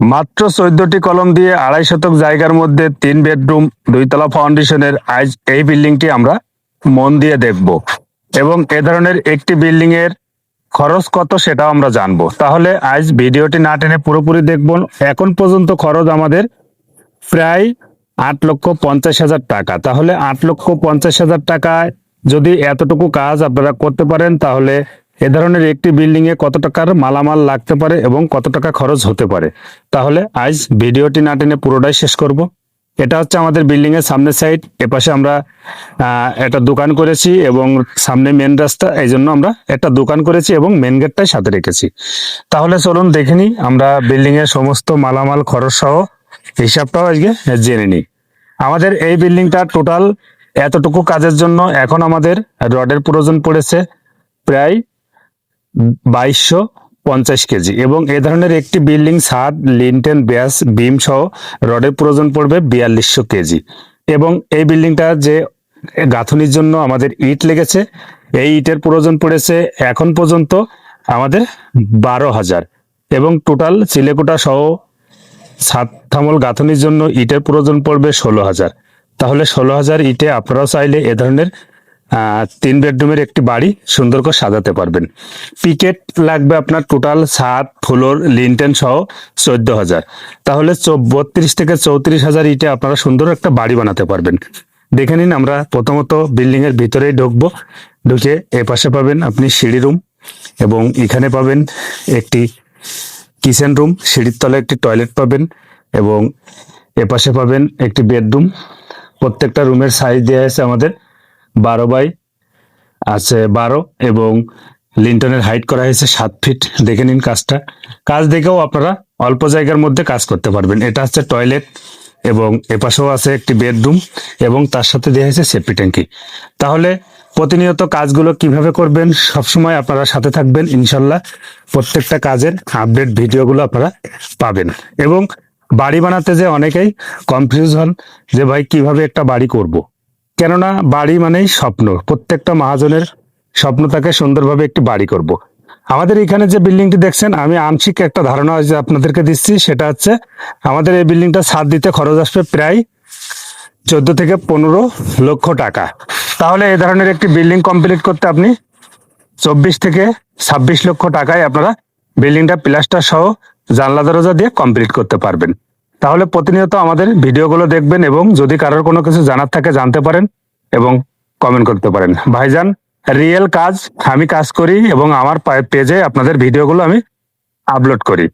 মাত্র চোদ্দটি কলম দিয়ে আড়াই শতক জায়গার মধ্যে তিন বেডরুম, দুইতলা ফাউন্ডেশনের আজ এই বিল্ডিংটি আমরা মন দিয়ে দেখব। এবং এ ধরনের একটি বিল্ডিং এর খরচ কত সেটাও আমরা জানব। তাহলে আজ ভিডিওটি না টেনে পুরোপুরি দেখব এখন পর্যন্ত খরচ আমাদের প্রায় আট লক্ষ পঞ্চাশ হাজার টাকা। তাহলে আট লক্ষ পঞ্চাশ হাজার টাকায় যদি এতটুকু কাজ আপনারা করতে পারেন, তাহলে এ ধরনের একটি বিল্ডিং এ কত টাকার মালামাল লাগতে পারে এবং কত টাকা খরচ হতে পারে? তাহলে আজ ভিডিওটি না টেনে পুরোটাই শেষ করব। এটা হচ্ছে আমাদের বিল্ডিং এর সামনের সাইড এপাশে আমরা একটা দোকান করেছি এবং সামনে মেন রাস্তা, এই জন্য আমরা একটা দোকান করেছি এবং মেন গেটটাই সাথে রেখেছি। তাহলে চলুন দেখে নিই, আমরা বিল্ডিং এর সমস্ত মালামাল, খরচ সহ হিসাবটাও আজকে জেনে নিই। আমাদের এই বিল্ডিংটা টোটাল এতটুকু কাজের জন্য এখন আমাদের রডের প্রয়োজন পড়েছে প্রায় বাইশশো পঞ্চাশ কেজি এবং এ ধরনের একটি বিল্ডিং, ছাদ, লিনটেন, ব্যাস, বিম সহ রডের প্রয়োজন পড়বে বিয়াল্লিশশো কেজি। এবং এই বিল্ডিংটা যে গাঁথনির জন্য আমাদের ইট লেগেছে, এই ইটের প্রয়োজন পড়েছে এখন পর্যন্ত আমাদের বারো হাজার। এবং টোটাল চিলেকোটা সহ সাত থামল গাঁথনির জন্য ইটের প্রয়োজন পড়বে ষোলো হাজার। তাহলে ষোলো হাজার ইটে আপনারাও চাইলে এ ধরনের তিন বেডরুমের একটি বাড়ি সুন্দর করে সাজাতে পারবেন। পিকেট লাগবে আপনার টোটাল সাত ফ্লোর লিনটেন সহ চোদ্দ হাজার। তাহলে বত্রিশ থেকে চৌত্রিশ হাজার ইটে আপনারা সুন্দর একটা বাড়ি বানাতে পারবেন। দেখে নিন আমরা প্রথমত বিল্ডিং এর ভিতরেই ঢুকবো। ঢুকে এ পাশে পাবেন আপনি সিঁড়ি রুম এবং এখানে পাবেন একটি কিচেন রুম সিঁড়ির তলে একটি টয়লেট পাবেন এবং এপাশে পাবেন একটি বেডরুম প্রত্যেকটা রুমের সাইজ দেওয়া আছে আমাদের। বারো বাই আছে বারো এবং লিন্টনের হাইট করা হয়েছে সাত ফিট। দেখে নিন কাজটা। কাজ দেখেও আপনারা অল্প জায়গার মধ্যে কাজ করতে পারবেন। এটা হচ্ছে টয়লেট এবং এপাশেও আছে একটি বেডরুম এবং তার সাথে দেওয়া হয়েছে সেফটি ট্যাঙ্কি। তাহলে প্রতিনিয়ত কাজগুলো কীভাবে করবেন সবসময় আপনারা সাথে থাকবেন ইনশাল্লাহ। প্রত্যেকটা কাজের আপডেট ভিডিওগুলো আপনারা পাবেন। এবং বাড়ি বানাতে যে অনেকেই কনফিউজ হন যে ভাই কীভাবে একটা বাড়ি করব। কেননা বাড়ি মানেই স্বপ্ন। প্রত্যেকটা মহাজনের স্বপ্ন থাকে সুন্দরভাবে একটি বাড়ি করব। আমাদের এখানে যে বিল্ডিংটি দেখছেন, আমি আংশিক একটা ধারণা যে আপনাদেরকে দিচ্ছি, সেটা হচ্ছে আমাদের এই বিল্ডিংটা ছাদ দিতে খরচ আসবে প্রায় চোদ্দ থেকে পনেরো লক্ষ টাকা। তাহলে এই ধরনের একটি বিল্ডিং কমপ্লিট করতে আপনি চব্বিশ থেকে ছাব্বিশ লক্ষ টাকায় আপনারা বিল্ডিংটা প্লাস্টার সহ জানলা দরজা দিয়ে কমপ্লিট করতে পারবেন। তাহলে প্রতিনিয়ত আমাদের ভিডিওগুলো দেখবেন এবং যদি কারোর কোনো কিছু জানার থাকে জানতে পারেন এবং কমেন্ট করতে পারেন। ভাইজান রিয়েল কাজ, আমি কাজ করি এবং আমার পেজে আপনাদের ভিডিওগুলো আমি আপলোড করি।